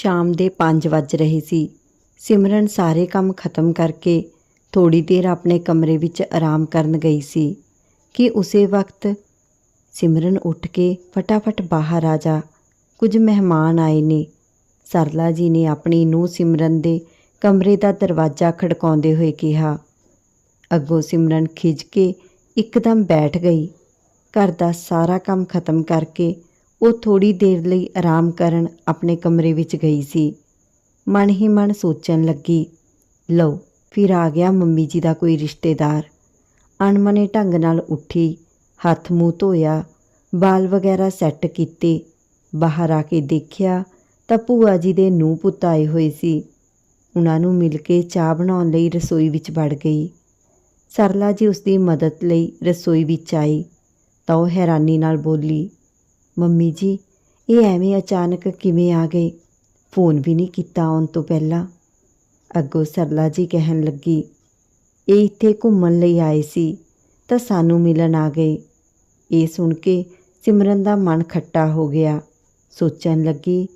ਸ਼ਾਮ ਦੇ 5 ਵੱਜ ਰਹੇ ਸੀ। ਸਿਮਰਨ ਸਾਰੇ ਕੰਮ ਖਤਮ ਕਰਕੇ ਥੋੜੀ ਦੇਰ ਆਪਣੇ ਕਮਰੇ ਵਿੱਚ ਆਰਾਮ ਕਰਨ ਗਈ ਸੀ। ਕਿ ਉਸੇ ਵਕਤ? ਸਿਮਰਨ ਉੱਠ ਕੇ ਫਟਾਫਟ ਬਾਹਰ ਆ ਜਾ। ਕੁਝ ਮਹਿਮਾਨ ਆਏ ਨੇ। ਸਰਲਾ ਜੀ ਨੇ ਆਪਣੀ ਨੂੰਹ ਸਿਮਰਨ ਦੇ ਕਮਰੇ ਦਾ ਦਰਵਾਜ਼ਾ ਖੜਕਾਉਂਦੇ ਹੋਏ ਕਿਹਾ। ਅੱਗੋਂ ਸਿਮਰਨ ਖਿੱਚ ਕੇ ਇੱਕਦਮ ਬੈਠ ਗਈ। ਘਰ ਦਾ ਸਾਰਾ ਕੰਮ ਖਤਮ ਕਰਕੇ ਉਹ ਥੋੜੀ ਦੇਰ ਲਈ ਆਰਾਮ ਕਰਨ ਆਪਣੇ ਕਮਰੇ ਵਿੱਚ ਗਈ ਸੀ। ਮਨ ਹੀ ਮਨ ਸੋਚਣ ਲੱਗੀ, ਲਓ, ਫਿਰ ਆ ਗਿਆ ਮੰਮੀ ਜੀ ਦਾ ਕੋਈ ਰਿਸ਼ਤੇਦਾਰ। ਅਣਮਨੇ ਢੰਗ ਨਾਲ ਉੱਠੀ, ਹੱਥ ਮੂੰਹ ਧੋਇਆ, ਬਾਲ ਵਗੈਰਾ ਸੈੱਟ ਕੀਤੇ, ਬਾਹਰ ਆ ਕੇ ਦੇਖਿਆ ਤਾਂ ਭੂਆ ਜੀ ਦੇ ਨੂੰਹ ਪੁੱਤ ਆਏ ਹੋਏ ਸੀ। ਉਹਨਾਂ ਨੂੰ ਮਿਲ ਕੇ ਚਾਹ ਬਣਾਉਣ ਲਈ ਰਸੋਈ ਵਿੱਚ ਵੜ ਗਈ। ਸਰਲਾ ਜੀ ਉਸ ਦੀ ਮਦਦ ਲਈ ਰਸੋਈ ਵਿੱਚ ਆਈ ਤਾਂ ਉਹ ਹੈਰਾਨੀ ਨਾਲ ਬੋਲੀ ਮੰਮੀ ਜੀ, ਇਹ ਐਵੇਂ ਅਚਾਨਕ ਕਿਵੇਂ ਆ ਗਏ? ਫੋਨ ਵੀ ਨਹੀਂ ਕੀਤਾ ਆਉਣ ਤੋਂ ਪਹਿਲਾਂ। ਅੱਗੋਂ ਸਰਲਾ ਜੀ ਕਹਿਣ ਲੱਗੀ, ਇਹ ਇੱਥੇ ਘੁੰਮਣ ਲਈ ਆਏ ਸੀ, ਤਾਂ ਸਾਨੂੰ ਮਿਲਣ ਆ ਗਏ। ਇਹ ਸੁਣ ਕੇ ਸਿਮਰਨ ਦਾ ਮਨ ਖੱਟਾ ਹੋ ਗਿਆ। ਸੋਚਣ ਲੱਗੀ,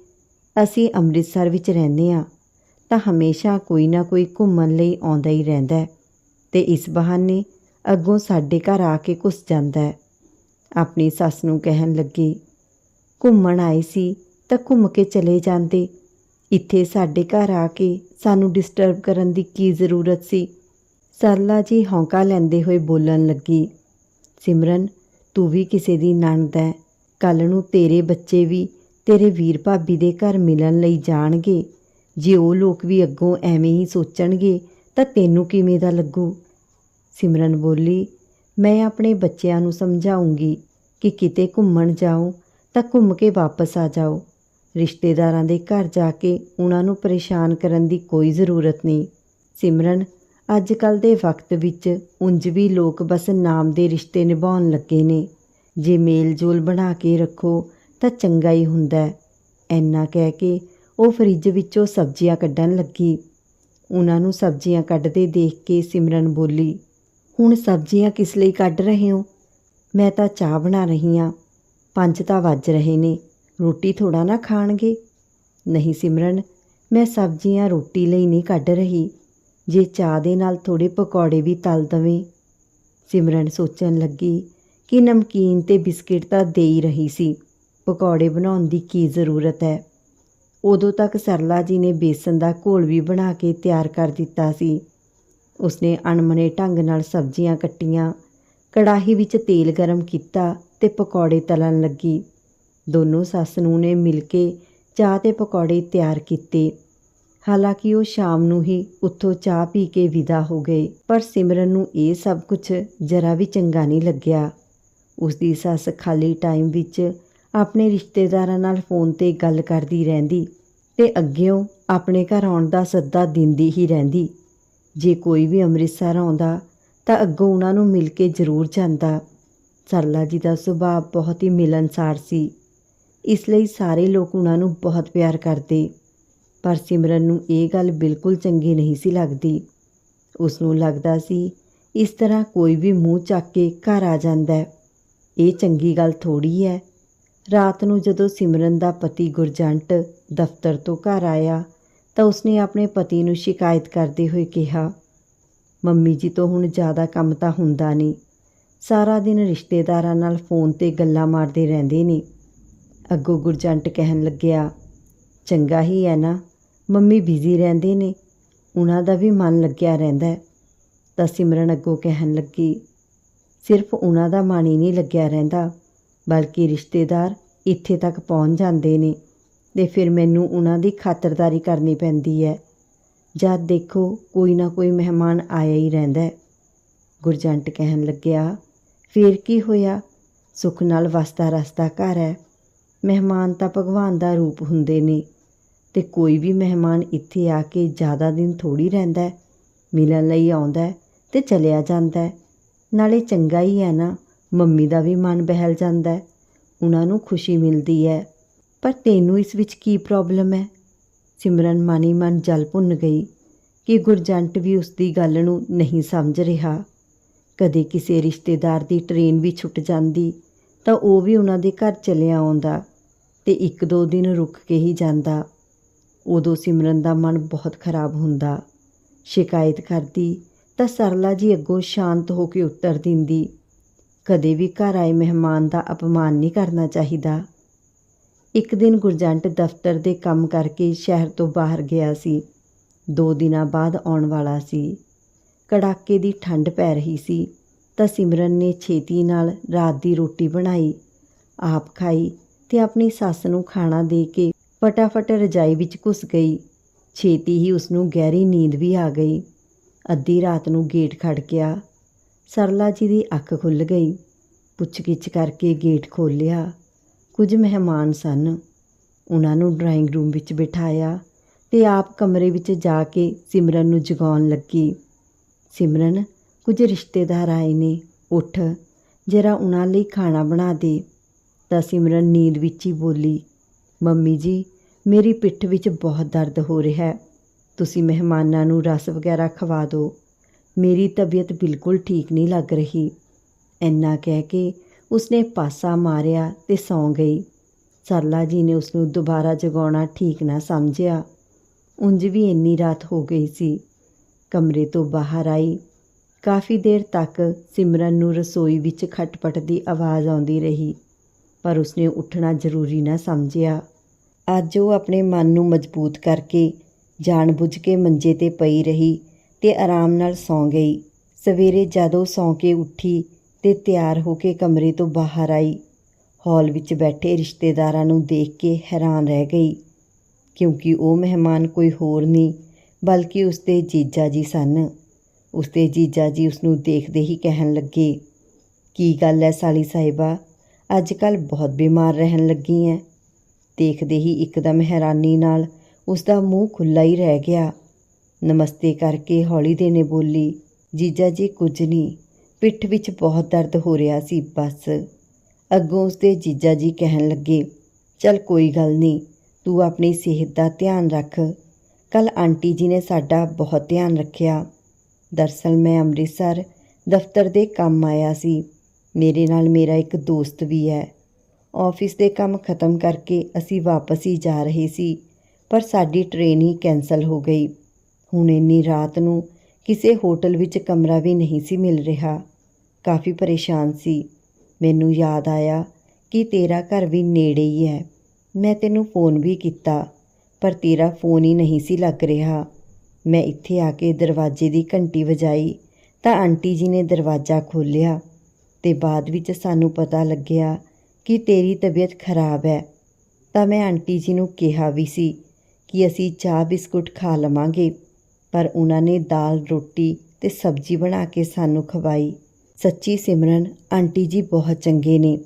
ਅਸੀਂ ਅੰਮ੍ਰਿਤਸਰ ਵਿੱਚ ਰਹਿੰਦੇ ਹਾਂ, ਤਾਂ ਹਮੇਸ਼ਾ ਕੋਈ ਨਾ ਕੋਈ ਘੁੰਮਣ ਲਈ ਆਉਂਦਾ ਹੀ ਰਹਿੰਦਾ ਹੈ ਤੇ ਇਸ ਬਹਾਨੇ ਅੱਗੋਂ ਸਾਡੇ ਘਰ ਆ ਕੇ ਘੁਸ ਜਾਂਦਾ ਹੈ। ਆਪਣੀ ਸੱਸ ਨੂੰ ਕਹਿਣ ਲੱਗੀ ਘੁੰਮਣ ਆਏ ਸੀ ਤਾਂ ਘੁੰਮ ਕੇ ਚਲੇ ਜਾਂਦੇ। ਇੱਥੇ ਸਾਡੇ ਘਰ ਆ ਕੇ ਸਾਨੂੰ ਡਿਸਟਰਬ ਕਰਨ ਦੀ ਕੀ ਜ਼ਰੂਰਤ ਸੀ? ਸਰਲਾ ਜੀ ਹੌਂਕਾ ਲੈਂਦੇ ਹੋਏ ਬੋਲਣ ਲੱਗੀ, ਸਿਮਰਨ, ਤੂੰ ਵੀ ਕਿਸੇ ਦੀ ਨਣਦ ਹੈ ਕੱਲ ਨੂੰ ਤੇਰੇ ਬੱਚੇ ਵੀ ਤੇਰੇ ਵੀਰ ਭਾਬੀ ਦੇ ਘਰ ਮਿਲਣ ਲਈ ਜਾਣਗੇ। ਜੇ ਉਹ ਲੋਕ ਵੀ ਅੱਗੋਂ ਐਵੇਂ ਹੀ ਸੋਚਣਗੇ ਤਾਂ ਤੈਨੂੰ ਕਿਵੇਂ ਦਾ ਲੱਗੂ? ਸਿਮਰਨ ਬੋਲੀ, ਮੈਂ ਆਪਣੇ ਬੱਚਿਆਂ ਨੂੰ ਸਮਝਾਉਂਗੀ ਕਿ ਕਿਤੇ ਘੁੰਮਣ ਜਾਓ ਤਾਂ ਘੁੰਮ ਕੇ ਵਾਪਸ ਆ ਜਾਓ। ਰਿਸ਼ਤੇਦਾਰਾਂ ਦੇ ਘਰ ਜਾ ਕੇ ਉਹਨਾਂ ਨੂੰ ਪਰੇਸ਼ਾਨ ਕਰਨ ਦੀ ਕੋਈ ਜ਼ਰੂਰਤ ਨਹੀਂ। ਸਿਮਰਨ ਅੱਜ ਕੱਲ ਦੇ ਵਕਤ ਵਿੱਚ ਉਂਝ ਵੀ ਲੋਕ ਬਸ ਨਾਮ ਦੇ ਰਿਸ਼ਤੇ ਨਿਭਾਉਣ ਲੱਗੇ ਨੇ। ਜੇ ਮੇਲ ਜੋਲ ਬਣਾ ਕੇ ਰੱਖੋ ਤਾਂ ਚੰਗਾ ਹੀ ਹੁੰਦਾ ਹੈ। ਐਨਾ ਕਹਿ ਕੇ ਉਹ ਫਰਿੱਜ ਵਿੱਚੋਂ ਸਬਜ਼ੀਆਂ ਕੱਢਣ ਲੱਗੀ। ਉਹਨਾਂ ਨੂੰ ਸਬਜ਼ੀਆਂ ਕੱਢਦੇ ਦੇਖ ਕੇ ਸਿਮਰਨ ਬੋਲੀ, ਹੁਣ ਸਬਜ਼ੀਆਂ ਕਿਸ ਲਈ ਕੱਢ ਰਹੇ ਹੋ? ਮੈਂ ਤਾਂ ਚਾਹ ਬਣਾ ਰਹੀ ਹਾਂ। ਪੰਜ ਤਾਂ ਵੱਜ ਰਹੇ ਨੇ, ਰੋਟੀ ਥੋੜਾ ਨਾ ਖਾਣਗੇ। ਨਹੀਂ ਸਿਮਰਨ, ਮੈਂ ਸਬਜ਼ੀਆਂ ਰੋਟੀ ਲਈ ਨਹੀਂ ਕੱਢ ਰਹੀ, ਜੇ ਚਾਹ ਦੇ ਨਾਲ ਥੋੜੇ ਪਕੌੜੇ ਵੀ ਤਲ ਦਵੇਂ। ਸਿਮਰਨ ਸੋਚਣ ਲੱਗੀ ਕਿ ਨਮਕੀਨ ਤੇ ਬਿਸਕਿਟ ਤਾਂ ਦੇ ਹੀ ਰਹੀ ਸੀ, ਪਕੌੜੇ ਬਣਾਉਣ ਦੀ ਕੀ ਜ਼ਰੂਰਤ ਹੈ। ਉਦੋਂ ਤੱਕ ਸਰਲਾ ਜੀ ਨੇ ਬੇਸਨ ਦਾ ਘੋਲ ਵੀ ਬਣਾ ਕੇ ਤਿਆਰ ਕਰ ਦਿੱਤਾ ਸੀ। ਉਸਨੇ ਅਣਮਨੇ ਢੰਗ ਨਾਲ ਸਬਜ਼ੀਆਂ ਕੱਟੀਆਂ, ਕੜਾਹੀ ਵਿੱਚ ਤੇਲ ਗਰਮ ਕੀਤਾ ਤੇ ਪਕੌੜੇ ਤਲਣ ਲੱਗੀ। ਦੋਨੋਂ ਸੱਸ ਨੂੰ ਨੇ ਮਿਲ ਕੇ ਚਾਹ ਤੇ ਪਕੌੜੇ ਤਿਆਰ ਕੀਤੇ। ਹਾਲਾਂਕਿ ਉਹ ਸ਼ਾਮ ਨੂੰ ਹੀ ਉੱਥੋਂ ਚਾਹ ਪੀ ਕੇ ਵਿਦਾ ਹੋ ਗਏ, ਪਰ ਸਿਮਰਨ ਨੂੰ ਇਹ ਸਭ ਕੁਝ ਜਰਾ ਵੀ ਚੰਗਾ ਨਹੀਂ ਲੱਗਿਆ। ਉਸ ਦੀ ਸੱਸ ਖਾਲੀ ਟਾਈਮ ਵਿੱਚ ਆਪਣੇ ਰਿਸ਼ਤੇਦਾਰਾਂ ਨਾਲ ਫੋਨ ਤੇ ਗੱਲ ਕਰਦੀ ਰਹਿੰਦੀ ਤੇ ਅੱਗਿਓਂ ਆਪਣੇ ਘਰ ਆਉਣ ਦਾ ਸੱਦਾ ਦਿੰਦੀ ਹੀ ਰਹਿੰਦੀ। ਜੇ ਕੋਈ ਵੀ ਅੰਮ੍ਰਿਤਸਰ ਆਉਂਦਾ ਤਾਂ ਅੱਗੋਂ ਉਹਨਾਂ ਨੂੰ ਮਿਲ ਕੇ ਜ਼ਰੂਰ ਜਾਂਦਾ। ਸਰਲਾ ਜੀ ਦਾ ਸੁਭਾਅ ਬਹੁਤ ਹੀ ਮਿਲਨਸਾਰ ਸੀ। ਇਸ ਲਈ ਸਾਰੇ ਲੋਕ ਉਹਨਾਂ ਨੂੰ ਬਹੁਤ ਪਿਆਰ ਕਰਦੇ। ਪਰ ਸਿਮਰਨ ਨੂੰ ਇਹ ਗੱਲ ਬਿਲਕੁਲ ਚੰਗੀ ਨਹੀਂ ਸੀ ਲੱਗਦੀ। ਉਸ ਨੂੰ ਲੱਗਦਾ ਸੀ, ਇਸ ਤਰ੍ਹਾਂ ਕੋਈ ਵੀ ਮੂੰਹ ਚੱਕ ਕੇ ਘਰ ਆ ਜਾਂਦਾ ਹੈ। ਇਹ ਚੰਗੀ ਗੱਲ ਥੋੜੀ ਹੈ। ਰਾਤ ਨੂੰ ਜਦੋਂ ਸਿਮਰਨ ਦਾ ਪਤੀ ਗੁਰਜੰਟ ਦਫ਼ਤਰ ਤੋਂ ਘਰ ਆਇਆ, ਤਾਂ ਉਸਨੇ ਆਪਣੇ ਪਤੀ ਨੂੰ ਸ਼ਿਕਾਇਤ ਕਰਦੇ ਹੋਏ ਕਿਹਾ, ਮੰਮੀ ਜੀ ਤੋਂ ਹੁਣ ਜ਼ਿਆਦਾ ਕੰਮ ਤਾਂ ਹੁੰਦਾ ਨਹੀਂ। ਸਾਰਾ ਦਿਨ ਰਿਸ਼ਤੇਦਾਰਾਂ ਨਾਲ ਫੋਨ ਤੇ ਗੱਲਾਂ ਮਾਰਦੇ ਰਹਿੰਦੇ ਨੇ। ਅੱਗੋਂ ਗੁਰਜੰਟ ਕਹਿਣ ਲੱਗਿਆ, ਚੰਗਾ ਹੀ ਹੈ ਨਾ, ਮੰਮੀ ਬਿਜ਼ੀ ਰਹਿੰਦੇ ਨੇ, ਉਹਨਾਂ ਦਾ ਵੀ ਮਨ ਲੱਗਿਆ ਰਹਿੰਦਾ ਤਾਂ ਸਿਮਰਨ ਅੱਗੋਂ ਕਹਿਣ ਲੱਗੀ, ਸਿਰਫ ਉਹਨਾਂ ਦਾ ਮਨ ਹੀ ਨਹੀਂ ਲੱਗਿਆ ਰਹਿੰਦਾ, ਬਲਕਿ ਰਿਸ਼ਤੇਦਾਰ ਇੱਥੇ ਤੱਕ ਪਹੁੰਚ ਜਾਂਦੇ ਨੇ ਤੇ ਫਿਰ ਮੈਨੂੰ ਉਹਨਾਂ ਦੀ ਖਾਤਰਦਾਰੀ ਕਰਨੀ ਪੈਂਦੀ ਹੈ ਜਦ ਦੇਖੋ ਕੋਈ ਨਾ ਕੋਈ ਮਹਿਮਾਨ ਆਇਆ ਹੀ ਰਹਿੰਦਾ ਗੁਰਜੰਟ ਕਹਿਣ ਲੱਗਿਆ ਫੇਰ ਕੀ ਹੋਇਆ? ਸੁੱਖ ਨਾਲ ਵਸਦਾ ਰਸਦਾ ਘਰ ਹੈ। ਮਹਿਮਾਨ ਤਾਂ ਭਗਵਾਨ ਦਾ ਰੂਪ ਹੁੰਦੇ ਨੇ। ਤੇ ਕੋਈ ਵੀ ਮਹਿਮਾਨ ਇੱਥੇ ਆ ਕੇ ਜ਼ਿਆਦਾ ਦਿਨ ਥੋੜੀ ਰਹਿੰਦਾ ਮਿਲਣ ਲਈ ਆਉਂਦਾ ਹੈ ਤੇ ਚਲਿਆ ਜਾਂਦਾ ਨਾਲੇ ਚੰਗਾ ਹੀ ਹੈ ਨਾ, ਮੰਮੀ ਦਾ ਵੀ ਮਨ ਬਹਿਲ ਜਾਂਦਾ ਉਹਨਾਂ ਨੂੰ ਖੁਸ਼ੀ ਮਿਲਦੀ ਹੈ। ਪਰ ਤੈਨੂੰ ਇਸ ਵਿੱਚ ਕੀ ਪ੍ਰੋਬਲਮ ਹੈ? ਸਿਮਰਨ ਮਾਨੀ ਮਨ ਜਲ ਭੁੰਨ ਗਈ ਕਿ ਗੁਰਜੰਟ ਵੀ ਉਸ ਦੀ ਗੱਲ ਨੂੰ ਨਹੀਂ ਸਮਝ ਰਿਹਾ। ਕਦੇ ਕਿਸੇ ਰਿਸ਼ਤੇਦਾਰ ਦੀ ਟ੍ਰੇਨ ਵੀ ਛੁੱਟ ਜਾਂਦੀ, ਤਾਂ ਉਹ ਵੀ ਉਹਨਾਂ ਦੇ ਘਰ ਚਲਿਆ ਆਉਂਦਾ ਤੇ ਇੱਕ ਦੋ ਦਿਨ ਰੁਕ ਕੇ ਹੀ ਜਾਂਦਾ। ਉਦੋਂ ਸਿਮਰਨ ਦਾ ਮਨ ਬਹੁਤ ਖਰਾਬ ਹੁੰਦਾ। ਸ਼ਿਕਾਇਤ ਕਰਦੀ ਤਾਂ ਸਰਲਾ ਜੀ ਅੱਗੋਂ ਸ਼ਾਂਤ ਹੋ ਕੇ ਉੱਤਰ ਦਿੰਦੀ, ਕਦੇ ਵੀ ਘਰ ਆਏ ਮਹਿਮਾਨ ਦਾ ਅਪਮਾਨ ਨਹੀਂ ਕਰਨਾ ਚਾਹੀਦਾ। ਇੱਕ ਦਿਨ ਗੁਰਜੰਟ ਦਫ਼ਤਰ ਦੇ ਕੰਮ ਕਰਕੇ ਸ਼ਹਿਰ ਤੋਂ ਬਾਹਰ ਗਿਆ ਸੀ। ਦੋ ਦਿਨਾਂ ਬਾਅਦ ਆਉਣ ਵਾਲਾ ਸੀ। ਕੜਾਕੇ ਦੀ ਠੰਡ ਪੈ ਰਹੀ ਸੀ ਤਾਂ ਸਿਮਰਨ ਨੇ ਛੇਤੀ ਨਾਲ ਰਾਤ ਦੀ ਰੋਟੀ ਬਣਾਈ, ਆਪ ਖਾਈ ਤੇ ਆਪਣੀ ਸੱਸ ਨੂੰ ਖਾਣਾ ਦੇ ਕੇ ਫਟਾਫਟ ਰਜਾਈ ਵਿੱਚ ਘੁਸ ਗਈ। ਛੇਤੀ ਹੀ ਉਸ ਨੂੰ ਗਹਿਰੀ ਨੀਂਦ ਵੀ ਆ ਗਈ। ਅੱਧੀ ਰਾਤ ਨੂੰ ਗੇਟ ਖੜਕਿਆ ਸਰਲਾ ਜੀ ਦੀ ਅੱਖ ਖੁੱਲ ਗਈ। ਪੁੱਛਗਿੱਛ ਕਰਕੇ ਗੇਟ ਖੋਲ੍ਹਿਆ ਕੁਝ ਮਹਿਮਾਨ ਸਨ। ਉਹਨਾਂ ਨੂੰ ਡਰਾਇੰਗ ਰੂਮ ਵਿੱਚ ਬਿਠਾਇਆ ਤੇ ਆਪ ਕਮਰੇ ਵਿੱਚ ਜਾ ਕੇ ਸਿਮਰਨ ਨੂੰ ਜਗਾਉਣ ਲੱਗੀ। ਸਿਮਰਨ, ਕੁਝ ਰਿਸ਼ਤੇਦਾਰ ਆਏ ਨੇ, ਉੱਠ, ਜਰਾ ਉਹਨਾਂ ਲਈ ਖਾਣਾ ਬਣਾ ਦੇ। ਤਾਂ ਸਿਮਰਨ ਨੀਂਦ ਵਿੱਚ ਹੀ ਬੋਲੀ, ਮੰਮੀ ਜੀ, ਮੇਰੀ ਪਿੱਠ ਵਿੱਚ ਬਹੁਤ ਦਰਦ ਹੋ ਰਿਹਾ ਹੈ। ਤੁਸੀਂ ਮਹਿਮਾਨਾਂ ਨੂੰ ਰਸ ਵਗੈਰਾ ਖਵਾ ਦਿਓ ਮੇਰੀ ਤਬੀਅਤ ਬਿਲਕੁਲ ਠੀਕ ਨਹੀਂ ਲੱਗ ਰਹੀ। ਇੰਨਾ ਕਹਿ ਕੇ ਉਸਨੇ ਪਾਸਾ ਮਾਰਿਆ ਤੇ ਸੌਂ ਗਈ। ਸਰਲਾ ਜੀ ਨੇ ਉਸ ਨੂੰ ਦੁਬਾਰਾ ਜਗਾਉਣਾ ਠੀਕ ਨਾ ਸਮਝਿਆ। ਉਂਝ ਵੀ ਇੰਨੀ ਰਾਤ ਹੋ ਗਈ ਸੀ। ਕਮਰੇ ਤੋਂ ਬਾਹਰ ਆਈ। ਕਾਫੀ ਦੇਰ ਤੱਕ ਸਿਮਰਨ ਨੂੰ ਰਸੋਈ ਵਿੱਚ ਖਟਪਟ ਦੀ ਆਵਾਜ਼ ਆਉਂਦੀ ਰਹੀ, ਪਰ ਉਸਨੇ ਉੱਠਣਾ ਜ਼ਰੂਰੀ ਨਾ ਸਮਝਿਆ। ਅੱਜ ਉਹ ਆਪਣੇ ਮਨ ਨੂੰ ਮਜ਼ਬੂਤ ਕਰਕੇ ਜਾਣਬੁੱਝ ਕੇ ਮੰਜੇ ਤੇ ਪਈ ਰਹੀ ਤੇ ਆਰਾਮ ਨਾਲ ਸੌਂ ਗਈ। ਸਵੇਰੇ ਜਦੋਂ ਸੌਂ ਕੇ ਉੱਠੀ ਤੇ ਤਿਆਰ ਹੋ ਕੇ ਕਮਰੇ ਤੋਂ ਬਾਹਰ ਆਈ, ਹਾਲ ਵਿੱਚ ਬੈਠੇ ਰਿਸ਼ਤੇਦਾਰਾਂ ਨੂੰ ਦੇਖ ਕੇ ਹੈਰਾਨ ਰਹਿ ਗਈ, ਕਿਉਂਕਿ ਉਹ ਮਹਿਮਾਨ ਕੋਈ ਹੋਰ ਨਹੀਂ ਬਲਕਿ ਉਸਦੇ ਜੀਜਾ ਜੀ ਸਨ। ਉਸਦੇ ਜੀਜਾ ਜੀ ਉਸ ਨੂੰ ਦੇਖਦੇ ਹੀ ਕਹਿਣ ਲੱਗੇ, ਕੀ ਗੱਲ ਹੈ ਸਾਲੀ ਸਾਹਿਬਾ? ਅੱਜ ਕੱਲ ਬਹੁਤ ਬਿਮਾਰ ਰਹਿਣ ਲੱਗੀ ਐ। ਦੇਖਦੇ ਹੀ ਇੱਕਦਮ ਹੈਰਾਨੀ ਨਾਲ ਉਸ ਦਾ ਮੂੰਹ ਖੁੱਲਾ ਹੀ ਰਹਿ ਗਿਆ। ਨਮਸਤੇ ਕਰਕੇ ਹੌਲੀ ਦੇ ਨੇ ਬੋਲੀ, ਜੀਜਾ ਜੀ, ਕੁਝ ਨਹੀਂ, ਪਿੱਠ ਵਿੱਚ ਬਹੁਤ ਦਰਦ ਹੋ ਰਿਹਾ ਸੀ, ਬਸ। ਅੱਗੋਂ ਉਸਦੇ ਜੀਜਾ ਜੀ ਕਹਿਣ ਲੱਗੇ, ਚੱਲ ਕੋਈ ਗੱਲ ਨਹੀਂ, ਤੂੰ ਆਪਣੀ ਸਿਹਤ ਦਾ ਧਿਆਨ ਰੱਖ। ਕੱਲ ਆਂਟੀ ਜੀ ਨੇ ਸਾਡਾ ਬਹੁਤ ਧਿਆਨ ਰੱਖਿਆ। ਦਰਸਲ ਮੈਂ ਅੰਮ੍ਰਿਤਸਰ ਦਫ਼ਤਰ ਦੇ ਕੰਮ ਆਇਆ ਸੀ। ਮੇਰੇ ਨਾਲ ਮੇਰਾ ਇੱਕ ਦੋਸਤ ਵੀ ਹੈ। ਆਫਿਸ ਦੇ ਕੰਮ ਖਤਮ ਕਰਕੇ ਅਸੀਂ ਵਾਪਸ ਹੀ ਜਾ ਰਹੇ ਸੀ, ਪਰ ਸਾਡੀ ਟ੍ਰੇਨ ਹੀ ਕੈਂਸਲ ਹੋ ਗਈ। ਹੁਣ ਇੰਨੀ ਰਾਤ ਨੂੰ ਕਿਸੇ ਹੋਟਲ ਵਿੱਚ ਕਮਰਾ ਵੀ ਨਹੀਂ ਸੀ ਮਿਲ ਰਿਹਾ। ਕਾਫੀ ਪਰੇਸ਼ਾਨ ਸੀ। ਮੈਨੂੰ ਯਾਦ ਆਇਆ ਕਿ ਤੇਰਾ ਘਰ ਵੀ ਨੇੜੇ ਹੀ ਹੈ। ਮੈਂ ਤੈਨੂੰ ਫੋਨ ਵੀ ਕੀਤਾ। ਪਰ ਤੇਰਾ ਫੋਨ ਹੀ ਨਹੀਂ ਸੀ ਲੱਗ ਰਿਹਾ। ਮੈਂ ਇੱਥੇ ਆ ਕੇ ਦਰਵਾਜ਼ੇ ਦੀ ਘੰਟੀ ਵਜਾਈ ਤਾਂ ਆਂਟੀ ਜੀ ਨੇ ਦਰਵਾਜ਼ਾ ਖੋਲ੍ਹਿਆ ਤੇ ਬਾਅਦ ਵਿੱਚ ਸਾਨੂੰ ਪਤਾ ਲੱਗਿਆ ਕਿ ਤੇਰੀ ਤਬੀਅਤ ਖਰਾਬ ਹੈ। ਤਾਂ ਮੈਂ ਆਂਟੀ ਜੀ ਨੂੰ ਕਿਹਾ ਵੀ ਸੀ ਕਿ ਅਸੀਂ ਚਾਹ ਬਿਸਕੁਟ ਖਾ ਲਵਾਂਗੇ, ਪਰ ਉਹਨਾਂ ਨੇ ਦਾਲ, ਰੋਟੀ ਤੇ ਸਬਜ਼ੀ ਬਣਾ ਕੇ ਸਾਨੂੰ ਖਵਾਈ। ਸੱਚੀ ਸਿਮਰਨ, ਆਂਟੀ ਜੀ ਬਹੁਤ ਚੰਗੇ ਨੇ।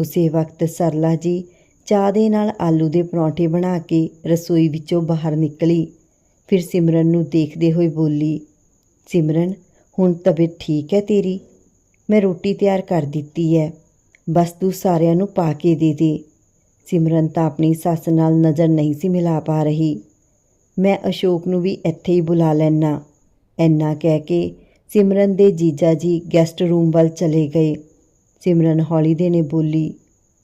ਉਸੇ ਵਕਤ ਸਰਲਾ ਜੀ ਚਾਹ ਦੇ ਨਾਲ ਆਲੂ ਦੇ ਪਰੌਂਠੇ ਬਣਾ ਕੇ ਰਸੋਈ ਵਿੱਚੋਂ ਬਾਹਰ ਨਿਕਲੀ। ਫਿਰ ਸਿਮਰਨ ਨੂੰ ਦੇਖਦੇ ਹੋਏ ਬੋਲੀ, ਸਿਮਰਨ, ਹੁਣ ਤਬੀਅਤ ਠੀਕ ਹੈ ਤੇਰੀ? ਮੈਂ ਰੋਟੀ ਤਿਆਰ ਕਰ ਦਿੱਤੀ ਹੈ। ਬਸ ਤੂੰ ਸਾਰਿਆਂ ਨੂੰ ਪਾ ਕੇ ਦੇ ਦੇ ਸਿਮਰਨ ਤਾਂ ਆਪਣੀ ਸੱਸ ਨਾਲ ਨਜ਼ਰ ਨਹੀਂ ਸੀ ਮਿਲਾ ਪਾ ਰਹੀ। ਮੈਂ ਅਸ਼ੋਕ ਨੂੰ ਵੀ ਇੱਥੇ ਹੀ ਬੁਲਾ ਲੈਣਾ ਐਨਾ ਕਹਿ ਕੇ ਸਿਮਰਨ ਦੇ ਜੀਜਾ ਜੀ ਗੈਸਟ ਰੂਮ ਵੱਲ ਚਲੇ ਗਏ। ਸਿਮਰਨ ਹੌਲੀ ਦੇ ਨੇ ਬੋਲੀ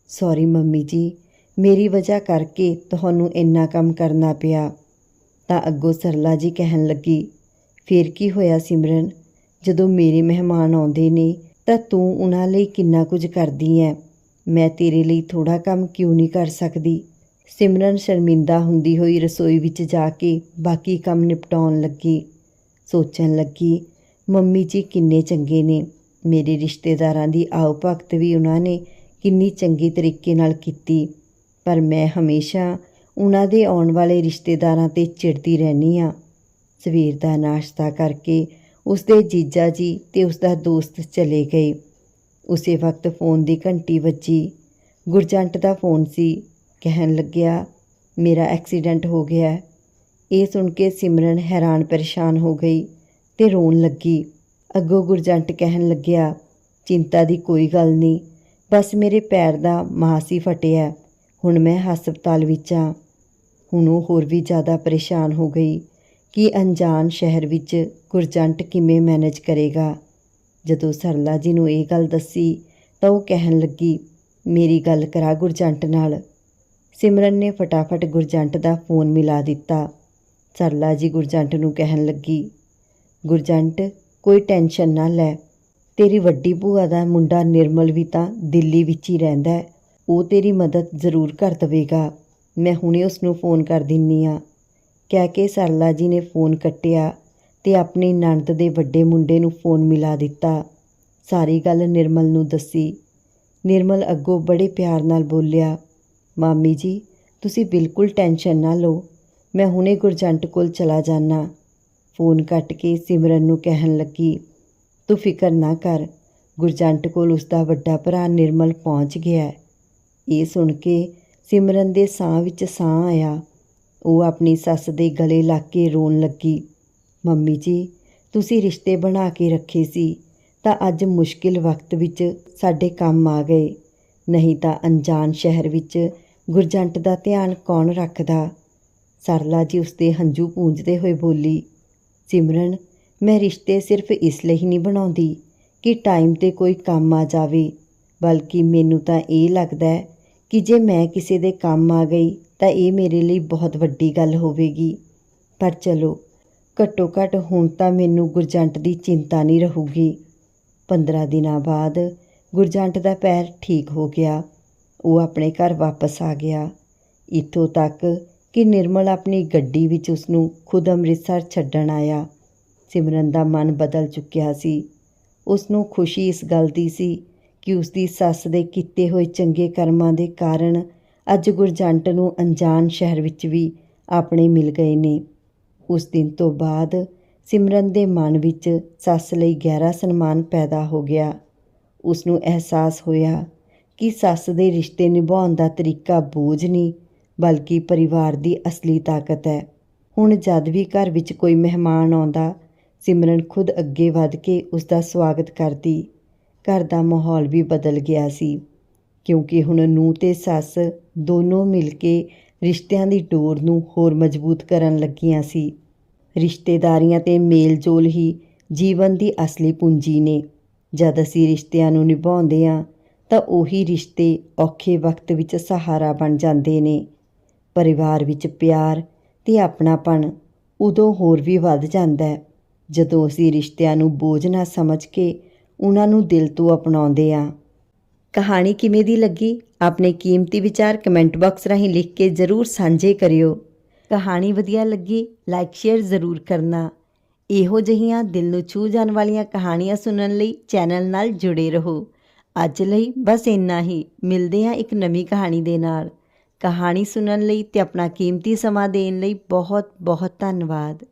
ਸੌਰੀ ਮੰਮੀ ਜੀ ਮੇਰੀ ਵਜ੍ਹਾ ਕਰਕੇ ਤੁਹਾਨੂੰ ਇੰਨਾ ਕੰਮ ਕਰਨਾ ਪਿਆ। ਤਾਂ ਅੱਗੋਂ ਸਰਲਾ ਜੀ ਕਹਿਣ ਲੱਗੀ, ਫੇਰ ਕੀ ਹੋਇਆ ਸਿਮਰਨ? ਜਦੋਂ ਮੇਰੇ ਮਹਿਮਾਨ ਆਉਂਦੇ ਨੇ, ਤਾਂ ਤੂੰ ਉਹਨਾਂ ਲਈ ਕਿੰਨਾ ਕੁਝ ਕਰਦੀ ਐ? ਮੈਂ ਤੇਰੇ ਲਈ ਥੋੜਾ ਕੰਮ ਕਿਉਂ ਨਹੀਂ ਕਰ ਸਕਦੀ? ਸਿਮਰਨ ਸ਼ਰਮਿੰਦਾ ਹੁੰਦੀ ਹੋਈ ਰਸੋਈ ਵਿੱਚ ਜਾ ਕੇ ਬਾਕੀ ਕੰਮ ਨਿਪਟਾਉਣ ਲੱਗੀ। ਸੋਚਣ ਲੱਗੀ, ਮੰਮੀ ਜੀ ਕਿੰਨੇ ਚੰਗੇ ਨੇ। ਮੇਰੇ ਰਿਸ਼ਤੇਦਾਰਾਂ ਦੀ ਆਓ ਭਗਤ ਵੀ ਉਹਨਾਂ ਨੇ ਕਿੰਨੀ ਚੰਗੀ ਤਰੀਕੇ ਨਾਲ ਕੀਤੀ। ਪਰ ਮੈਂ ਹਮੇਸ਼ਾ ਉਹਨਾਂ ਦੇ ਆਉਣ ਵਾਲੇ ਰਿਸ਼ਤੇਦਾਰਾਂ ਤੇ ਚਿੜਦੀ ਰਹਿੰਦੀ ਆ ਸਵੇਰ ਦਾ ਨਾਸ਼ਤਾ ਕਰਕੇ ਉਸਦੇ ਜੀਜਾ ਜੀ ਤੇ ਉਸਦਾ ਦੋਸਤ ਚਲੇ ਗਏ। ਉਸੇ ਵਕਤ ਫੋਨ ਦੀ ਘੰਟੀ ਵੱਜੀ। ਗੁਰਜੰਟ ਦਾ ਫੋਨ ਸੀ। ਕਹਿਣ ਲੱਗਿਆ, ਮੇਰਾ ਐਕਸੀਡੈਂਟ ਹੋ ਗਿਆ ਇਹ ਸੁਣ ਕੇ ਸਿਮਰਨ ਹੈਰਾਨ ਪਰੇਸ਼ਾਨ ਹੋ ਗਈ ਤੇ ਰੋਣ ਲੱਗੀ। ਅੱਗੋਂ ਗੁਰਜੰਟ ਕਹਿਣ ਲੱਗਿਆ, ਚਿੰਤਾ ਦੀ ਕੋਈ ਗੱਲ ਨਹੀਂ। ਬਸ ਮੇਰੇ ਪੈਰ ਦਾ ਮਾਸ ਹੀ ਫਟਿਆ ਹੁਣ ਮੈਂ ਹਸਪਤਾਲ ਵਿੱਚ ਆ। ਹੁਣ ਉਹ ਹੋਰ ਵੀ ਜ਼ਿਆਦਾ ਪਰੇਸ਼ਾਨ ਹੋ ਗਈ ਕਿ ਅਣਜਾਣ ਸ਼ਹਿਰ ਵਿੱਚ ਗੁਰਜੰਟ ਕਿਵੇਂ ਮੈਨੇਜ ਕਰੇਗਾ। ਜਦੋਂ ਸਰਲਾ ਜੀ ਨੂੰ ਇਹ ਗੱਲ ਦੱਸੀ ਤਾਂ ਉਹ ਕਹਿਣ ਲੱਗੀ, ਮੇਰੀ ਗੱਲ ਕਰਾ ਗੁਰਜੰਟ ਨਾਲ। ਸਿਮਰਨ ਨੇ ਫਟਾਫਟ ਗੁਰਜੰਟ ਦਾ ਫੋਨ ਮਿਲਾ ਦਿੱਤਾ। ਸਰਲਾ ਜੀ ਗੁਰਜੰਟ ਨੂੰ ਕਹਿਣ ਲੱਗੀ, ਗੁਰਜੰਟ, ਕੋਈ ਟੈਨਸ਼ਨ ਨਾ ਲੈ। ਤੇਰੀ ਵੱਡੀ ਭੂਆ ਦਾ ਮੁੰਡਾ ਨਿਰਮਲ ਵੀ ਤਾਂ ਦਿੱਲੀ ਵਿੱਚ ਹੀ ਰਹਿੰਦਾ ਹੈ। ਉਹ ਤੇਰੀ ਮਦਦ ਜ਼ਰੂਰ ਕਰ ਦਵੇਗਾ। ਮੈਂ ਹੁਣੇ ਉਸ ਨੂੰ ਫੋਨ ਕਰ ਦਿੰਨੀ ਆ। ਕਹਿ ਕੇ ਸਰਲਾ ਜੀ ਨੇ ਫੋਨ ਕੱਟਿਆ ਤੇ ਆਪਣੀ ਨਣਦ ਦੇ ਵੱਡੇ ਮੁੰਡੇ ਨੂੰ ਫੋਨ ਮਿਲਾ ਦਿੱਤਾ। ਸਾਰੀ ਗੱਲ ਨਿਰਮਲ ਨੂੰ ਦੱਸੀ। ਨਿਰਮਲ ਅੱਗੋਂ ਬੜੇ ਪਿਆਰ ਨਾਲ ਬੋਲਿਆ, ਮਾਮੀ ਜੀ, ਤੁਸੀਂ ਬਿਲਕੁਲ ਟੈਨਸ਼ਨ ਨਾ ਲਓ। ਮੈਂ ਹੁਣੇ ਗੁਰਜੰਟ ਕੋਲ ਚਲਾ ਜਾਣਾ ਫੋਨ ਕੱਟ ਕੇ ਸਿਮਰਨ ਨੂੰ ਕਹਿਣ ਲੱਗੀ, ਤੂੰ ਫਿਕਰ ਨਾ ਕਰ। ਗੁਰਜੰਟ ਕੋਲ ਉਸ ਦਾ ਵੱਡਾ ਭਰਾ ਨਿਰਮਲ ਪਹੁੰਚ ਗਿਆ ਇਹ ਸੁਣ ਕੇ ਸਿਮਰਨ ਦੇ ਸਾਹ ਵਿੱਚ ਸਾਹ ਆਇਆ। ਉਹ ਆਪਣੀ ਸੱਸ ਦੇ ਗਲੇ ਲੱਗ ਕੇ ਰੋਣ ਲੱਗੀ, ਮੰਮੀ ਜੀ, ਤੁਸੀਂ ਰਿਸ਼ਤੇ ਬਣਾ ਕੇ ਰੱਖੇ ਸੀ, ਤਾਂ ਅੱਜ ਮੁਸ਼ਕਿਲ ਵਕਤ ਵਿੱਚ ਸਾਡੇ ਕੰਮ ਆ ਗਏ। ਨਹੀਂ ਤਾਂ ਅਣਜਾਣ ਸ਼ਹਿਰ ਵਿੱਚ ਗੁਰਜੰਟ ਦਾ ਧਿਆਨ ਕੌਣ ਰੱਖਦਾ? ਸਰਲਾ ਜੀ ਉਸਦੇ ਹੰਝੂ ਪੂੰਝਦੇ ਹੋਏ ਬੋਲੀ, ਸਿਮਰਨ, ਮੈਂ ਰਿਸ਼ਤੇ ਸਿਰਫ ਇਸ ਲਈ ਨਹੀਂ ਬਣਾਉਂਦੀ ਕਿ ਟਾਈਮ ਤੇ ਕੋਈ ਕੰਮ ਆ ਜਾਵੇ, ਬਲਕਿ ਮੈਨੂੰ ਤਾਂ ਇਹ ਲੱਗਦਾ ਹੈ ਕਿ ਜੇ ਮੈਂ ਕਿਸੇ ਦੇ ਕੰਮ ਆ ਗਈ ਤਾਂ ਇਹ ਮੇਰੇ ਲਈ ਬਹੁਤ ਵੱਡੀ ਗੱਲ ਹੋਵੇਗੀ। ਪਰ ਚਲੋ, ਘੱਟੋ ਘੱਟ ਹੁਣ ਤਾਂ ਮੈਨੂੰ ਗੁਰਜੰਟ ਦੀ ਚਿੰਤਾ ਨਹੀਂ ਰਹੂਗੀ। 15 ਦਿਨਾਂ ਬਾਅਦ ਗੁਰਜੰਟ ਦਾ ਪੈਰ ਠੀਕ ਹੋ ਗਿਆ। ਉਹ ਆਪਣੇ ਘਰ ਵਾਪਸ ਆ ਗਿਆ। ਇੱਥੋਂ ਤੱਕ ਕਿ ਨਿਰਮਲ ਆਪਣੀ ਗੱਡੀ ਵਿੱਚ ਉਸ ਨੂੰ ਖੁਦ ਅੰਮ੍ਰਿਤਸਰ ਛੱਡਣ ਆਇਆ। ਸਿਮਰਨ ਦਾ ਮਨ ਬਦਲ ਚੁੱਕਿਆ ਸੀ। ਉਸ ਨੂੰ ਖੁਸ਼ੀ ਇਸ ਗੱਲ ਦੀ ਸੀ ਕਿ ਉਸ ਦੀ ਸੱਸ ਦੇ ਕੀਤੇ ਹੋਏ ਚੰਗੇ ਕਰਮਾਂ ਦੇ ਕਾਰਨ ਅੱਜ ਗੁਰਜੰਟ ਨੂੰ ਅਣਜਾਣ ਸ਼ਹਿਰ ਵਿੱਚ ਵੀ ਆਪਣੇ ਮਿਲ ਗਏ ਨੇ। ਉਸ ਦਿਨ ਤੋਂ ਬਾਅਦ ਸਿਮਰਨ ਦੇ ਮਨ ਵਿੱਚ ਸੱਸ ਲਈ ਗਹਿਰਾ ਸਨਮਾਨ ਪੈਦਾ ਹੋ ਗਿਆ। ਉਸ ਨੂੰ ਅਹਿਸਾਸ ਹੋਇਆ ਕਿ ਸੱਸ ਦੇ ਰਿਸ਼ਤੇ ਨਿਭਾਉਣ ਦਾ ਤਰੀਕਾ ਬੋਝ ਨਹੀਂ, ਬਲਕਿ ਪਰਿਵਾਰ ਦੀ ਅਸਲੀ ਤਾਕਤ ਹੈ। ਹੁਣ ਜਦ ਵੀ ਘਰ ਵਿੱਚ ਕੋਈ ਮਹਿਮਾਨ ਆਉਂਦਾ, ਸਿਮਰਨ ਖੁਦ ਅੱਗੇ ਵਧ ਕੇ ਉਸ ਦਾ ਸਵਾਗਤ ਕਰਦੀ। ਘਰ ਦਾ ਮਾਹੌਲ ਵੀ ਬਦਲ ਗਿਆ ਸੀ, ਕਿਉਂਕਿ ਹੁਣ ਨੂੰਹ ਅਤੇ ਸੱਸ ਦੋਨੋਂ ਮਿਲ ਕੇ ਰਿਸ਼ਤਿਆਂ ਦੀ ਟੋਰ ਨੂੰ ਹੋਰ ਮਜ਼ਬੂਤ ਕਰਨ ਲੱਗੀਆਂ ਸੀ। ਰਿਸ਼ਤੇਦਾਰੀਆਂ ਤੇ ਮੇਲ-ਜੋਲ ਹੀ ਜੀਵਨ ਦੀ ਅਸਲੀ ਪੂੰਜੀ ਨੇ। ਜਦ ਅਸੀਂ ਰਿਸ਼ਤਿਆਂ ਨੂੰ ਨਿਭਾਉਂਦੇ ਹਾਂ, ਤਾਂ ਉਹੀ ਰਿਸ਼ਤੇ ਔਖੇ ਵਕਤ ਵਿੱਚ ਸਹਾਰਾ ਬਣ ਜਾਂਦੇ ਨੇ। ਪਰਿਵਾਰ ਵਿੱਚ ਪਿਆਰ ਤੇ ਆਪਣਾਪਣ ਉਦੋਂ ਹੋਰ ਵੀ ਵੱਧ ਜਾਂਦਾ ਹੈ। ਜਦੋਂ ਅਸੀਂ ਰਿਸ਼ਤਿਆਂ ਨੂੰ ਬੋਝ ਨਾ ਸਮਝ ਕੇ ਉਹਨਾਂ ਨੂੰ ਦਿਲ ਤੋਂ ਅਪਣਾਉਂਦੇ ਹਾਂ ਕਹਾਣੀ ਕਿਵੇਂ ਦੀ ਲੱਗੀ? ਆਪਣੇ ਕੀਮਤੀ ਵਿਚਾਰ ਕਮੈਂਟ ਬਾਕਸ ਰਾਹੀਂ ਲਿਖ ਕੇ ਜ਼ਰੂਰ ਸਾਂਝੇ ਕਰਿਓ। ਕਹਾਣੀ ਵਧੀਆ ਲੱਗੀ? ਲਾਈਕ, ਸ਼ੇਅਰ ਜ਼ਰੂਰ ਕਰਨਾ। ਇਹੋ ਜਿਹੀਆਂ ਦਿਲ ਨੂੰ ਛੂ ਜਾਣ ਵਾਲੀਆਂ ਕਹਾਣੀਆਂ ਸੁਣਨ ਲਈ ਚੈਨਲ ਨਾਲ ਜੁੜੇ ਰਹੋ। ਅੱਜ ਲਈ ਬਸ ਇੰਨਾ ਹੀ। ਮਿਲਦੇ ਹਾਂ ਇੱਕ ਨਵੀਂ ਕਹਾਣੀ ਦੇ ਨਾਲ। ਕਹਾਣੀ ਸੁਣਨ ਲਈ ਤੇ ਆਪਣਾ ਕੀਮਤੀ ਸਮਾਂ ਦੇਣ ਲਈ ਬਹੁਤ ਬਹੁਤ ਧੰਨਵਾਦ।